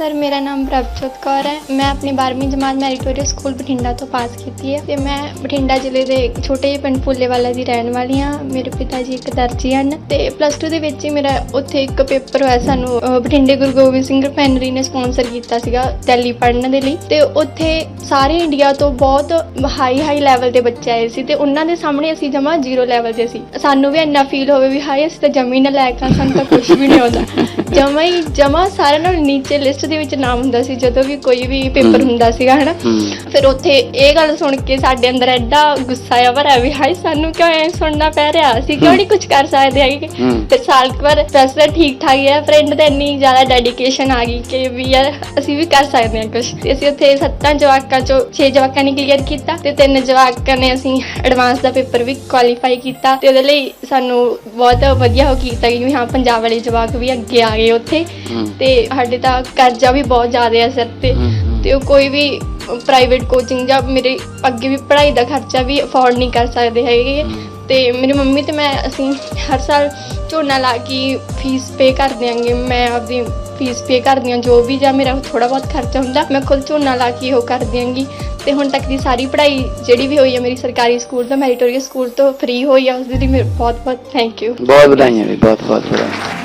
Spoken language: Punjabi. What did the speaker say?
ਸਰ, ਮੇਰਾ ਨਾਮ ਪ੍ਰਭਜੋਤ ਕੌਰ ਹੈ। ਮੈਂ ਆਪਣੀ 12ਵੀਂ ਜਮਾਤ ਮੈਰੀਟੋਰੀਅਸ ਸਕੂਲ ਬਠਿੰਡਾ ਤੋਂ ਪਾਸ ਕੀਤੀ ਹੈ ਤੇ ਮੈਂ ਬਠਿੰਡਾ ਜ਼ਿਲ੍ਹੇ ਦੇ ਇੱਕ ਛੋਟੇ ਜਿਹੇ ਪਿੰਡ ਫੁੱਲੇਵਾਲਾ ਦੀ ਰਹਿਣ ਵਾਲੀ ਹਾਂ। ਮੇਰੇ ਪਿਤਾ ਜੀ ਇੱਕ ਦਰਜੀ ਹਨ ਤੇ ਪਲੱਸ 2 ਦੇ ਵਿੱਚ ਹੀ ਮੇਰਾ ਉੱਥੇ ਇੱਕ ਪੇਪਰ ਹੋਇਆ ਸਾਨੂੰ ਬਠਿੰਡੇ ਗੁਰੂ ਗੋਬਿੰਦ ਸਿੰਘ ਰਿਫਾਈਨਰੀ ਨੇ ਸਪਾਂਸਰ ਕੀਤਾ ਸੀਗਾ ਦਿੱਲੀ ਪੜ੍ਹਨ ਦੇ ਲਈ ਤੇ ਉੱਥੇ ਸਾਰੇ ਇੰਡੀਆ ਤੋਂ ਬਹੁਤ ਹਾਈ ਹਾਈ ਲੈਵਲ ਦੇ ਬੱਚੇ ਆਏ ਸੀ ਤੇ ਉਹਨਾਂ ਦੇ ਸਾਹਮਣੇ ਅਸੀਂ ਜਮਾ ਜ਼ੀਰੋ ਲੈਵਲ ਦੇ ਸੀ। ਸਾਨੂੰ ਵੀ ਇੰਨਾ ਫੀਲ ਹੋਵੇ ਵੀ ਹਾਏ, ਅਸੀਂ ਤਾਂ ਜਮੀ ਨਾ ਲੈ ਕੇ ਸਾਨੂੰ ਤਾਂ ਕੁਝ ਵੀ ਨਹੀਂ ਆਉਂਦਾ। ਜਮਾ ਹੀ, ਜਮਾ ਸਾਰਿਆਂ ਨਾਲੋਂ ਨੀਚੇ ਲਿਸਟ ਦੇ ਵਿੱਚ ਨਾਮ ਹੁੰਦਾ ਸੀ ਜਦੋਂ ਵੀ ਕੋਈ ਵੀ ਪੇਪਰ। ਹੁੰਦਾ ਸੀਗਾ ਹਨਾ? ਫਿਰ ਉੱਥੇ ਇਹ ਗੱਲ ਸੁਣ ਕੇ ਸਾਡੇ ਅੰਦਰ ਐਡਾ ਗੁੱਸਾ ਆ ਭਰਿਆ ਵੀ ਹਾਏ ਸਾਨੂੰ ਕਿਉਂ ਐ ਸੁਣਨਾ ਪੈ ਰਿਹਾ? ਅਸੀਂ ਕਿਉਂ ਨਹੀਂ ਕੁਝ ਕਰ ਸਕਦੇ ਹੈਗੇ? ਫਿਰ ਸਾਲ ਕੁ ਬਾਅਦ ਫੈਸਲਾ ਠੀਕ ਠਾਕ ਹੈ ਫਰੈਂਡ ਤੇ ਇੰਨੀ ਜ਼ਿਆਦਾ ਡੈਡੀਕੇਸ਼ਨ ਆ ਗਈ ਕਿ ਵੀ ਯਾਰ ਅਸੀਂ ਵੀ ਕਰ ਸਕਦੇ ਹਾਂ ਕੁਝ ਤੇ ਅਸੀਂ ਉੱਥੇ ਸੱਤਾਂ ਜਵਾਕਾਂ ਚੋਂ 6 ਜਵਾਕਾਂ ਨੇ ਕਲੀਅਰ ਕੀਤਾ ਤੇ ਤਿੰਨ ਜਵਾਕਾਂ ਨੇ ਅਸੀਂ ਐਡਵਾਂਸ ਦਾ ਪੇਪਰ ਵੀ ਕੁਆਲੀਫਾਈ ਕੀਤਾ ਤੇ ਉਹਦੇ ਲਈ ਸਾਨੂੰ ਬਹੁਤ ਵਧੀਆ ਹੋ ਕੀਤਾ ਕਿ ਹਾਂ ਪੰਜਾਬ ਵਾਲੇ ਜਵਾਕ ਵੀ ਅੱਗੇ ਆ ਗਏ ਉੱਥੇ। ਤੇ ਸਾਡੇ ਤਾਂ ਕਰਜ਼ਾ ਵੀ ਬਹੁਤ ਜ਼ਿਆਦਾ ਹੈ ਸਿਰ ਤੇ। ਤੇ ਉਹ ਕੋਈ ਵੀ ਪ੍ਰਾਈਵੇਟ ਕੋਚਿੰਗ ਜਾਂ ਮੇਰੇ ਅੱਗੇ ਵੀ ਪੜ੍ਹਾਈ ਦਾ ਖਰਚਾ ਵੀ ਅਫੋਰਡ ਨਹੀਂ ਕਰ ਸਕਦੇ ਹੈਗੇ। ਤੇ ਮੇਰੀ ਮੰਮੀ ਤੇ ਮੈਂ ਅਸੀਂ ਹਰ ਸਾਲ ਝੋਨਾ ਲਾ ਕੇ ਫੀਸ ਪੇ ਕਰ ਦਿਆਂਗੇ। ਮੈਂ ਆਪਦੀ ਫੀਸ ਪੇ ਕਰਦੀ ਹਾਂ ਜੋ ਵੀ ਜਾਂ ਮੇਰਾ ਥੋੜਾ ਬਹੁਤ ਖਰਚਾ ਹੁੰਦਾ ਮੈਂ ਖੁਦ ਝੋਨਾ ਲਾ ਕੇ ਉਹ ਕਰ ਦਿਆਂਗੀ। ਤੇ ਹੁਣ ਤੱਕ ਦੀ ਸਾਰੀ ਪੜ੍ਹਾਈ ਜਿਹੜੀ ਵੀ ਹੋਈ ਹੈ ਮੇਰੀ ਸਰਕਾਰੀ ਸਕੂਲ ਤੋਂ ਮੈਰੀਟੋਰੀਅਸ ਸਕੂਲ ਤੋਂ ਫ੍ਰੀ ਹੋਈ ਹੈ ਉਸ ਦੇ ਬਹੁਤ ਬਹੁਤ ਥੈਂਕ ਯੂ ਬਹੁਤ ਵਧਾਈਆਂ ਵੀ ਬਹੁਤ ਬਹੁਤ ਵਧਾਈਆਂ।